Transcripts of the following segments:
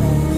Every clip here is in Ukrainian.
Amen.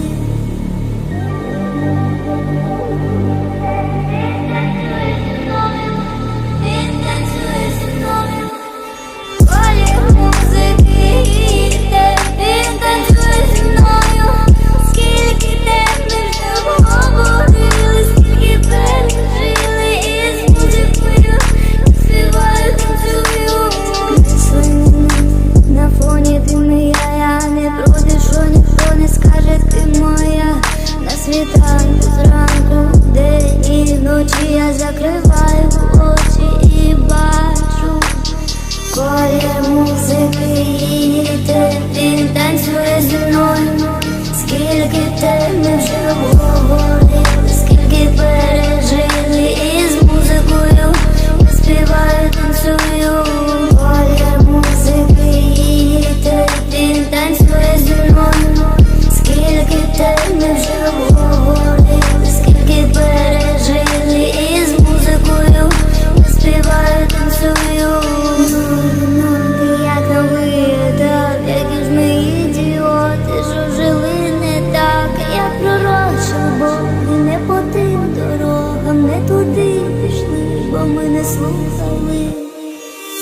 зі мною, скільки ти не вже говорили, скільки пережили із музикою, я співаю, танцюю. Ну, ну, як нам видав, які ж ми ідіоти, що жили не так, як пророчив Бог, не по тим дорогам, не туди пішли, бо ми не слухали.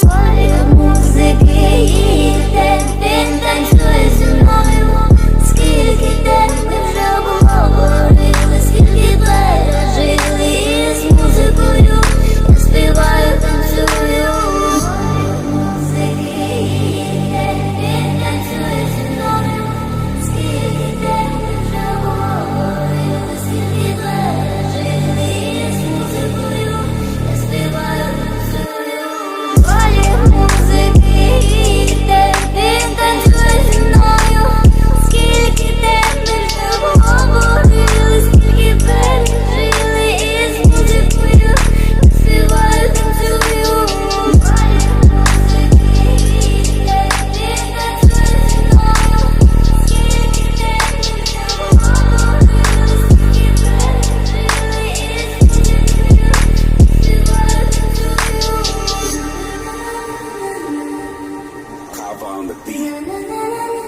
Твої музики і тебе on the beat.